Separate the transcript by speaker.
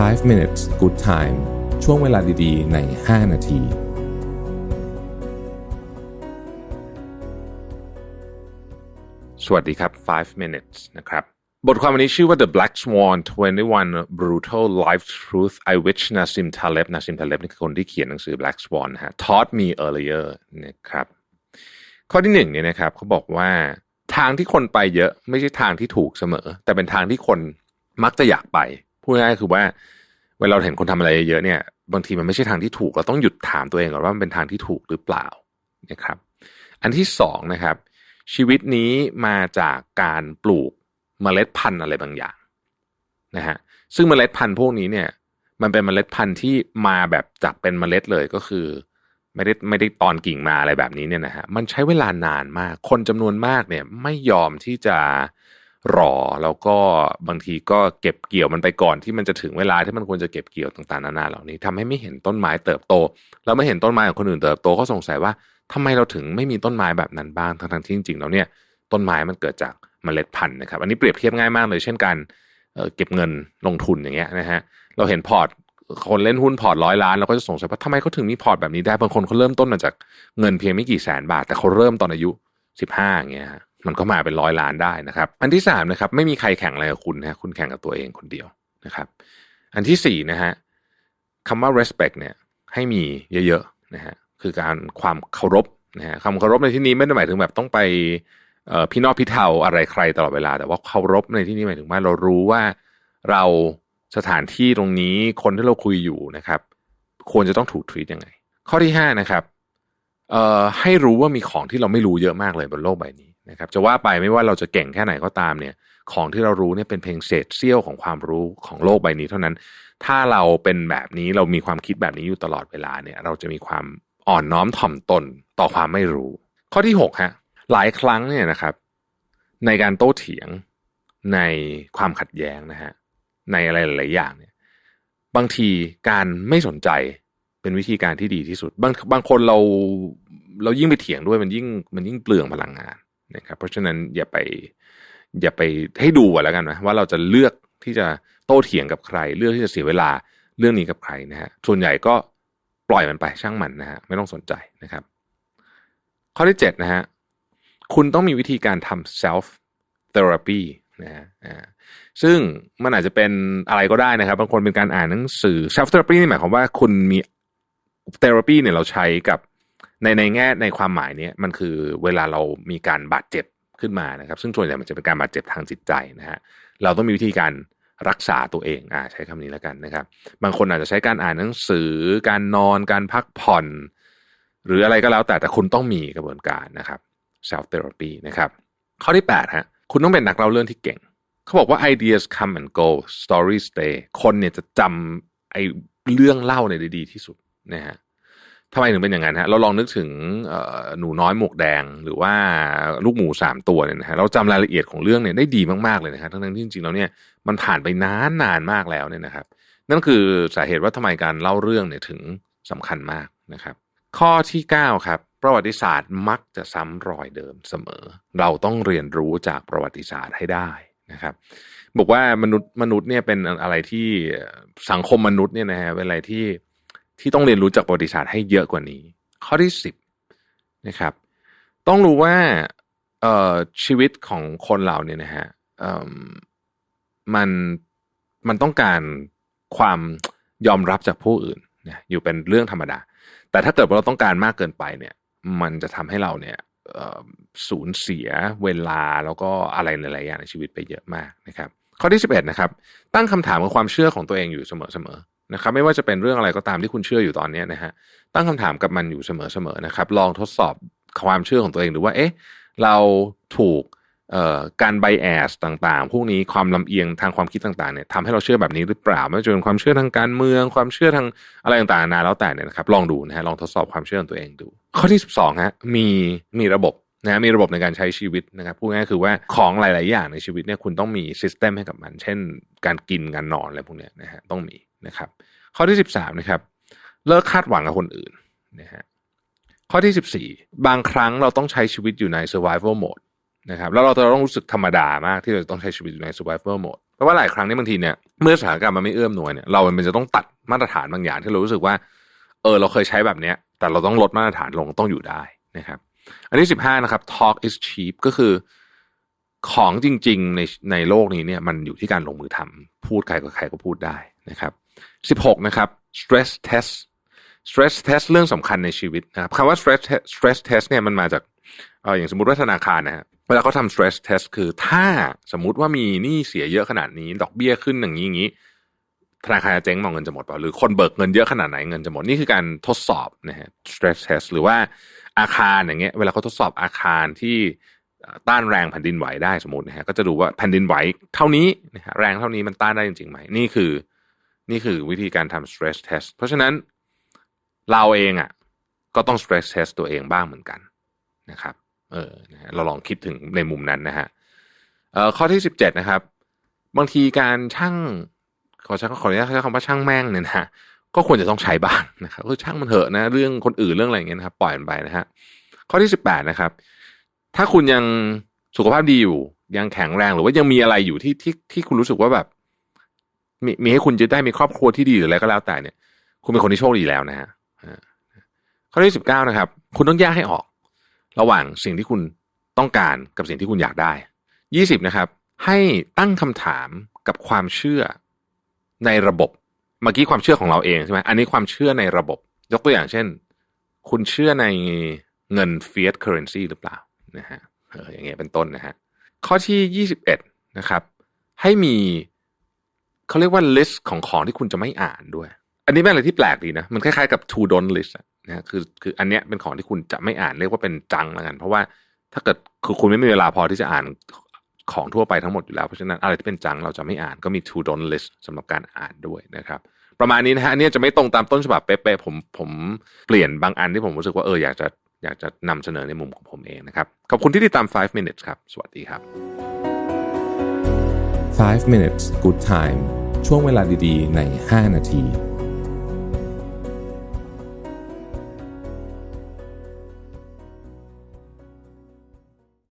Speaker 1: 5 minutes good time ช่วงเวลาดีๆ ใน 5 นาที
Speaker 2: สวัสดีครับ 5 minutes นะครับ บทความวันนี้ชื่อว่า The Black Swan 21 Brutal Life Truth I Which Nassim Taleb Nassim Taleb นี่คือคนที่เขียนหนังสือ Black Swan ฮะ taught me earlier นะครับ ข้อที่หนึ่งเนี่ยนะครับเขาบอกว่าทางที่คนไปเยอะไม่ใช่ทางที่ถูกเสมอ แต่เป็นทางที่คนมักจะอยากไป พูดง่ายคือว่า เวลาเราเห็นคนทำอะไรเยอะเนี่ย บางทีมันไม่ใช่ทางที่ถูก เราต้องหยุดถามตัวเองก่อนว่ามันเป็นทางที่ถูกหรือเปล่านะครับ อันที่สองนะครับ ชีวิตนี้มาจากการปลูกเมล็ดพันธุ์อะไรบางอย่างนะฮะซึ่งเมล็ดพันธุ์พวกนี้เนี่ย มันเป็นเมล็ดพันธุ์ที่มาแบบจากเป็นเมล็ดเลยก็คือ ไม่ได้ไม่ได้ตอนกิ่งมาอะไรแบบนี้เนี่ยนะฮะมันใช้เวลานานมาก คนจำนวนมากเนี่ยไม่ยอมที่จะ รอแล้วก็บางทีก็เก็บเกี่ยวมันไปก่อนที่มันจะถึงเวลาที่มันควรจะเก็บเกี่ยวต่างๆนานาเหล่านี้ทำให้ไม่เห็นต้นไม้เติบโตแล้วไม่เห็นต้นไม้ของคนอื่นเติบโตก็สงสัยว่าทำไมเราถึงไม่มีต้นไม้แบบนั้นบ้างทั้งๆที่จริงๆแล้วเนี่ยต้นไม้มันเกิดจากเมล็ดพันธุ์นะครับ อันนี้เปรียบเทียบง่ายมากเลยเช่นการเก็บเงินลงทุนอย่างเงี้ยนะฮะเราเห็นพอร์ตคนเล่นหุ้นพอร์ตร้อยล้านเราก็จะสงสัยว่าทำไมเขาถึงมีพอร์ตแบบนี้ได้บางคนเขาเริ่มต้นมาจากเงินเพียงไม่กี่แสนบาท แต่เขาเริ่มตอนอายุ สิบห้าอย่างเงี้ยฮะมันก็มาเป็นร้อยล้านได้นะครับ อันที่สามนะครับ ไม่มีใครแข่งอะไรกับคุณนะคุณแข่งกับตัวเองคนเดียวนะครับ อันที่สี่นะฮะคำว่า respect เนี่ย ให้มีเยอะๆนะฮะคือการความเคารพนะฮะคำเคารพในที่นี้ไม่ได้หมายถึงแบบต้องไปพี่นอกพี่เทาอะไรใครตลอดเวลา แต่ว่าเคารพในที่นี้หมายถึงว่าเรารู้ว่าเราสถานที่ตรงนี้คนที่เราคุยอยู่นะครับ ควรจะต้องถูกทวีตยังไง ข้อที่ห้านะครับ เอ่อให้รู้ว่ามีของที่เราไม่รู้เยอะมากเลยบนโลกใบนี้นะครับ จะว่าไปไม่ว่าเราจะเก่งแค่ไหนก็ตามเนี่ย ของที่เรารู้เนี่ยเป็นเพียงเศษเสี้ยวของความรู้ของโลกใบนี้เท่านั้น ถ้าเราเป็นแบบนี้เรามีความคิดแบบนี้อยู่ตลอดเวลาเนี่ย เราจะมีความอ่อนน้อมถ่อมตนต่อความไม่รู้ ข้อที่หกฮะหลายครั้งเนี่ยนะครับ ในการโต้เถียงในความขัดแย้งนะฮะในอะไรหลายอย่างเนี่ย บางทีการไม่สนใจ เป็นวิธีการที่ดีที่สุด บางบางคนเราเรายิ่งไปเถียงด้วยมันยิ่งมันยิ่งเปลืองพลังงานนะครับ เพราะฉะนั้นอย่าไปอย่าไปให้ดูแล้วกันนะว่าเราจะเลือกที่จะโต้เถียงกับใคร เลือกที่จะเสียเวลาเรื่องนี้กับใครนะฮะส่วนใหญ่ก็ปล่อยมันไปช่างมันนะฮะไม่ต้องสนใจนะครับ ข้อที่เจ็ดนะฮะคุณต้องมีวิธีการทำ self therapy นะฮะซึ่งมันอาจจะเป็นอะไรก็ได้นะครับ บางคนเป็นการอ่านหนังสือ self therapy นี่หมายความว่าคุณมี therapy เนี่ยเราใช้กับในในแง่ในความหมายเนี้ยมันคือเวลาเรามีการบาดเจ็บขึ้นมานะครับ ซึ่งส่วนใหญ่มันจะเป็นการบาดเจ็บทางจิตใจนะฮะเราต้องมีวิธีการรักษาตัวเองอ่าใช้คำนี้แล้วกันนะครับ บางคนอาจจะใช้การอ่านหนังสือ การนอนการพักผ่อน หรืออะไรก็แล้วแต่แต่คุณต้องมีกระบวนการนะครับ self therapy นะครับข้อที่8ฮะคุณต้องเป็นนักเล่าเรื่องที่เก่ง เขาบอกว่า ideas come and go stories stay คนเนี่ยจะจำไอ้เรื่องเล่าเนี่ยดีที่สุด นะฮะทำไมถึงเป็นอย่างนั้นฮะเราลองนึกถึงหนูน้อยหมวกแดงหรือว่าลูกหมูสามตัวเนี่ยนะฮะเราจำรายละเอียดของเรื่องเนี่ยได้ดีมากๆเลยนะครับทั้งที่จริงๆแล้วเนี่ยมันผ่านไปนานนานมากแล้วเนี่ยนะครับ นั่นคือสาเหตุว่าทำไมการเล่าเรื่องเนี่ยถึงสำคัญมากนะครับ ข้อที่ 9 ครับ ประวัติศาสตร์มักจะซ้ำรอยเดิมเสมอ เราต้องเรียนรู้จากประวัติศาสตร์ให้ได้นะครับบอกว่ามนุษย์มนุษย์เนี่ยเป็นอะไรที่สังคมมนุษย์เนี่ยนะฮะเป็นอะไรที่ ที่ต้องเรียนรู้จากประวัติศาสตร์ให้เยอะกว่านี้ ข้อที่สิบนะครับ ต้องรู้ว่าเอ่อชีวิตของคนเราเนี่ยนะฮะเอ่อมันมันต้องการความยอมรับจากผู้อื่นนะอยู่เป็นเรื่องธรรมดา แต่ถ้าเกิดว่าเราต้องการมากเกินไปเนี่ย มันจะทำให้เราเนี่ยสูญเสียเวลาแล้วก็อะไรหลายๆอย่างในชีวิตไปเยอะมากนะครับ ข้อที่สิบเอ็ดนะครับ ตั้งคำถามกับความเชื่อของตัวเองอยู่เสมอๆ นะครับไม่ว่าจะเป็นเรื่องอะไรก็ตามที่คุณเชื่ออยู่ตอนนี้นะฮะตั้งคำถามกับมันอยู่เสมอๆนะครับ ลองทดสอบความเชื่อของตัวเองดูว่าเอ๊ะเราถูกการไบแอสต่างๆ พวกนี้ความลำเอียงทางความคิดต่างๆเนี่ยทำให้เราเชื่อแบบนี้หรือเปล่าไม่ว่าจะเป็นความเชื่อทางการเมือง ความเชื่อทางอะไรต่างๆนาแล้วแต่เนี่ยนะครับลองดูนะฮะลองทดสอบความเชื่อของตัวเองดู ข้อที่สิบสองฮะมีมีระบบนะมีระบบในการใช้ชีวิตนะครับพูดง่ายคือว่าของหลาย ๆ อย่างในชีวิตเนี่ยคุณต้องมีซิสเต็มให้กับมัน เช่น การกินการนอนอะไรพวกเนี้ยนะฮะต้องมี นะครับ ข้อที่สิบสามนะครับเลิกคาดหวังกับคนอื่นนะฮะข้อที่สิบสี่บางครั้งเราต้องใช้ชีวิตอยู่ใน survival mode นะครับแล้วเราจะต้องรู้สึกธรรมดามากที่เราต้องใช้ชีวิตอยู่ใน survival mode เพราะว่าหลายครั้งนี่บางทีเนี่ยเมื่อสถานการณ์มันไม่เอื้อมหน่วยเนี่ยเรามันจะต้องตัดมาตรฐานบางอย่างที่เรารู้สึกว่าเออเราเคยใช้แบบเนี้ยแต่เราต้องลดมาตรฐานลงต้องอยู่ได้นะครับ อันที่สิบห้านะครับ talk is cheap ก็คือของจริง ๆ ในในโลกนี้เนี่ยมันอยู่ที่การลงมือทำพูดใครก็ใครก็พูดได้ นะครับสิบหกนะครับ stress test stress test เรื่องสำคัญในชีวิตนะครับคำว่า stress te- stress test เนี่ยมันมาจากเอออย่างสมมติว่าธนาคารนะฮะเวลาเขาทำ stress test คือถ้าสมมุติว่ามีหนี้เสียเยอะขนาดนี้ ดอกเบี้ยขึ้นอย่างนี้อย่างนี้ธนาคารจะเจ๊งมองเงินจะหมดเปล่าหรือคนเบิกเงินเยอะขนาดไหนเงินจะหมด นี่คือการทดสอบนะฮะ stress test หรือว่าอาคารอย่างเงี้ยเวลาเขาทดสอบอาคารที่ต้านแรงแผ่นดินไหวได้สมมตินะฮะก็จะดูว่าแผ่นดินไหวเท่านี้นะฮะแรงเท่านี้มันต้านได้จริงๆไหมนี่คือ นี่คือวิธีการทำ stress test เพราะฉะนั้นเราเองอะก็ต้อง stress test ตัวเองบ้างเหมือนกันนะครับ เออนะเราลองคิดถึงในมุมนั้นนะฮะเอ่อข้อที่สิบเจ็ดนะครับ บางทีการช่างขอใช้ขออนุญาตใช้คำว่าช่างแม่งเนี่ยนะก็ควรจะต้องใช้บ้างนะครับก็ช่างมันเถอะนะเรื่องคนอื่นเรื่องอะไรอย่างเงี้ยนะครับปล่อยมันไปนะฮะข้อที่สิบแปดนะครับ ถ้าคุณยังสุขภาพดีอยู่ยังแข็งแรงหรือว่ายังมีอะไรอยู่ที่ที่ที่คุณรู้สึกว่าแบบ มีมีให้คุณจะได้มีครอบครัวที่ดีหรืออะไรก็แล้วแต่เนี่ย คุณเป็นคนที่โชคดีแล้วนะฮะข้อที่สิบเก้านะครับ คุณต้องแยกให้ออก ระหว่างสิ่งที่คุณต้องการกับสิ่งที่คุณอยากได้ยี่สิบนะครับ ให้ตั้งคำถามกับความเชื่อในระบบ เมื่อกี้ความเชื่อของเราเองใช่ไหมอันนี้ความเชื่อในระบบ ยกตัวอย่างเช่น คุณเชื่อในเงิน fiat currency หรือเปล่านะฮะเอออย่างเงี้ยเป็นต้นนะฮะข้อที่ยี่สิบเอ็ดนะครับ ให้มี เขาเรียกว่า list ของของที่คุณจะไม่อ่านด้วย อันนี้เป็นอะไรที่แปลกดีนะ มันคล้ายๆกับ to don't list นะคือคืออันเนี้ยเป็นของที่คุณจะไม่อ่านเรียกว่าเป็นจังแล้วกัน เพราะว่าถ้าเกิดคือคุณไม่มีเวลาพอที่จะอ่านของทั่วไปทั้งหมดอยู่แล้ว เพราะฉะนั้นอะไรที่เป็นจังเราจะไม่อ่านก็มี to don't list สำหรับการอ่านด้วยนะครับประมาณนี้นะฮะอันนี้จะไม่ตรงตามต้นฉบับเป๊ะๆผมผมเปลี่ยนบางอันที่ผมรู้สึกว่าเอออยากจะอยากจะนำเสนอในมุมของผมเองนะครับ ขอบคุณที่ติดตาม 5 minutes ครับ สวัสดีครับ
Speaker 1: 5 minutes good time ช่วงเวลาดีๆ ใน 5 นาที